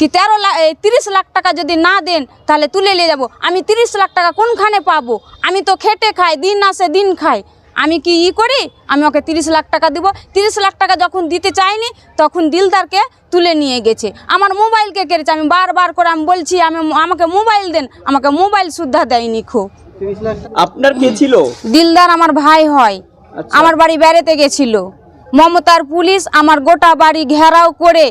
কি তেরো লাখ তিরিশ লাখ টাকা যদি না দেন তাহলে তুলে নিয়ে যাব। আমি তিরিশ লাখ টাকা কোনখানে পাবো? আমি তো খেটে খাই দিন আসে দিন খাই। আমি কি ই করি? আমি ওকে তিরিশ লাখ টাকা দিব। তিরিশ লাখ টাকা যখন দিতে চাইনি তখন দিলদারকে তুলে নিয়ে গেছে। আমার মোবাইলকে কেড়েছে। আমি বারবার করে আমি বলছি আমি আমাকে মোবাইল দেন। আমাকে মোবাইল সুদ্ধা দেয়নি খো আপনার কে ছিল? দিলদার আমার ভাই হয়। আচ্ছা। আমার বাড়ি বেড়াতে গেছিল। মমতার পুলিশ আমার গোটা বাড়ি ঘেরাও করে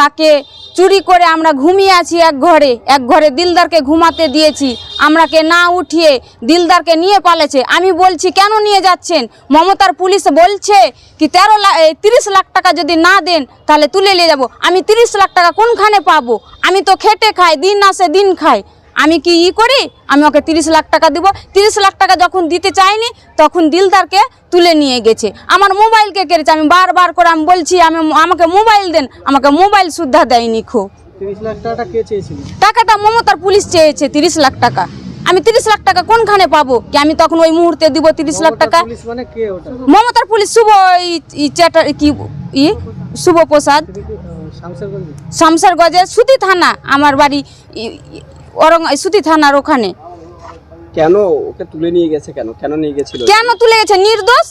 তাকে চুরি করে আমরা ঘুমিয়ে আছি এক ঘরে। এক ঘরে দিলদারকে ঘুমাতে দিয়েছি। আমরাকে না উঠিয়ে দিলদারকে নিয়ে পালেছে আমি বলছি, কেন নিয়ে যাচ্ছেন? মমতার পুলিশ বলছে কি, তেরো লাখ তিরিশ লাখ টাকা যদি না দেন, তাহলে তুলে নিয়ে যাব। আমি তিরিশ লাখ টাকা কোনখানে পাবো? আমি তো খেটে খাই, দিন আসে দিন খাই। আমি কি ই করি? আমি ওকে তিরিশ লাখ টাকা দিব। তিরিশ লাখ টাকা যখন দিতে চাইনি তখন দিলদারকে তুলে নিয়ে গেছে। আমার মোবাইলকে কেড়েছে। আমি বারবার করে আমি বলছি আমি আমাকে মোবাইল দেন। আমাকে মোবাইল সুদ্ধা দেয়নি খুব। তিরিশ লাখ টাকাটা কে চেয়েছিল? টাকাটা মমতার পুলিশ চেয়েছে তিরিশ লাখ টাকা। আমি তিরিশ লাখ টাকা কোনখানে পাবো? কি আমি তখন ওই মুহূর্তে দিব তিরিশ লাখ টাকা? মানে মমতার পুলিশ শুভ চ্যাটার কি ই শুভ প্রসাদ। শামসারগঞ্জ শামসারগঞ্জের সুতি থানা আমার বাড়ি ওরং সুতি থানার ওখানে। কেন? ওকে তুলে নিয়ে গেছে কেন? কেন নিয়ে গেছিল? কেন তুলে গেছে? নির্দোষ?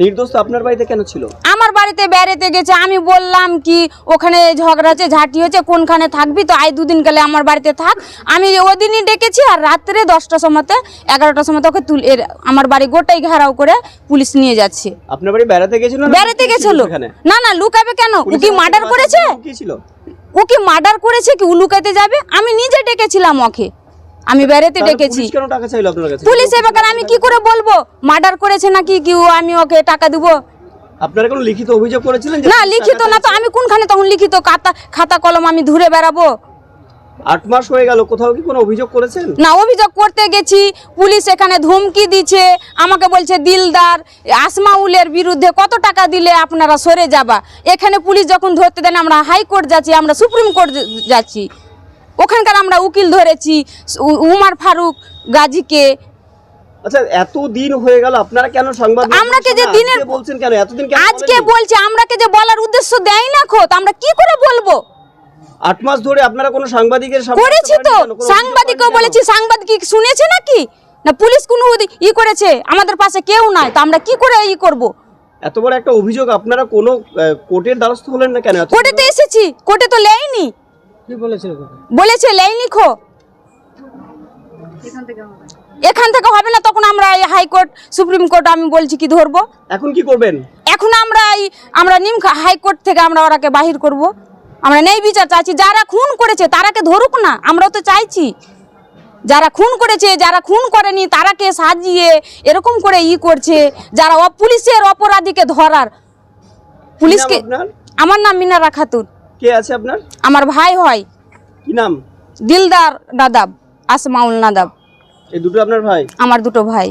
নির্দোষ তো আপনার বাড়িতে কেন ছিল? আমার বাড়িতে বেড়াতে গেছে। আমি বললাম কি ওখানে ঝগড়া হচ্ছে ঝাঁটি হচ্ছে কোনখানে থাকবি তো আই দুদিন গেলে আমার বাড়িতে থাক। আমি ওদিনই ডেকেছি আর রাত্রে দশটার সময়তে এগারোটার সময় ওকে তুলে আমার বাড়ি গোটাই ঘেরাও করে পুলিশ নিয়ে যাচ্ছে। আপনার বাড়ি বেড়াতে গেছিল বেড়াতে গেছিল? না না লুকাবে কেন? ও কি মার্ডার করেছে? কি ছিল? ও কি মার্ডার করেছে কি উলুকাতে যাবে? আমি নিজে ডেকেছিলাম ওকে। আমি বেড়াতে ডেকেছি। পুলিশ এবার আমি কি করে বলব? মার্ডার করেছে নাকি কি আমি ওকে টাকা দেবো? আপনারা কোনো লিখিত অভিযোগ করেছিলেন না লিখিত না তো। আমি কোনখানে তখন লিখিত খাতা খাতা কলম আমি ধরে বেড়াবো? আট মাস হয়ে গেল কোথাও কি কোনো অভিযোগ করেছেন? না অভিযোগ করতে গেছি পুলিশ এখানে ধমকি দিচ্ছে আমাকে বলছে দিলদার আসমাউলের বিরুদ্ধে কত টাকা দিলে আপনারা সরে যাবা? এখানে পুলিশ যখন ধরতে দেন আমরা হাইকোর্ট যাচ্ছি আমরা সুপ্রিম কোর্ট যাচ্ছি। ওখানকার আমরা উকিল ধরেছি উমার ফারুক গাজীকে। আচ্ছা এত দিন হয়ে গেল আপনারা কেন সংবাদ যে দিনের- বলছেন কেন? এতদিন আজকে? বলছে আমরাকে যে বলার উদ্দেশ্য দেয় না খোত আমরা কি করে বলব? আট মাস ধরে আপনারা কোনো সাংবাদিকের করেছি তো। সাংবাদিকও বলেছি সাংবাদিক শুনেছে নাকি? না পুলিশ কোনো ই করেছে? আমাদের পাশে কেউ নাই তো আমরা কি করে ই করব? এত বড় একটা অভিযোগ আপনারা কোনো কোর্টের দ্বারস্থ হলেন না কেন? কোর্টে তো এসেছি কোর্টে তো লেয়নি। কি বলেছিল বলেছে লেয়নি খো। এখান থেকে হবে। না তখন আমরা এই হাইকোর্ট সুপ্রিম কোর্ট আমি বলছি কি ধরবো? এখন কি করবেন? এখন আমরা এই আমরা নিম হাইকোর্ট থেকে আমরা ওরাকে বাহির করব। আমরা নেই বিচার চাইছি যারা খুন করেছে তারাকে ধরুক না আমরাও তো চাইছি। যারা খুন করেছে যারা খুন করেনি তারাকে সাজিয়ে এরকম করে ই করছে যারা পুলিশের অপরাধীকে ধরার। পুলিশকে আমার নাম মিনারা খাতুন। কে আছে আপনার? আমার ভাই হয়। কি নাম? দিলদার নাদাব আসমাউল নাদাব। এই দুটো আপনার ভাই? আমার দুটো ভাই।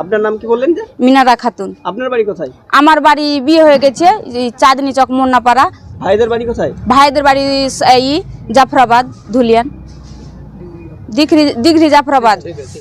আপনার নাম কি বললেন যে? মিনারা খাতুন। আপনার বাড়ি কোথায়? আমার বাড়ি বিয়ে হয়ে গেছে এই চাঁদনি চক মুন্নাপাড়া ভাইদের বাড়ি কোথায়? ভাইদের বাড়ি এই জাফরাবাদ ধুলিয়ান। দিঘরি দিঘরি জাফরাবাদ।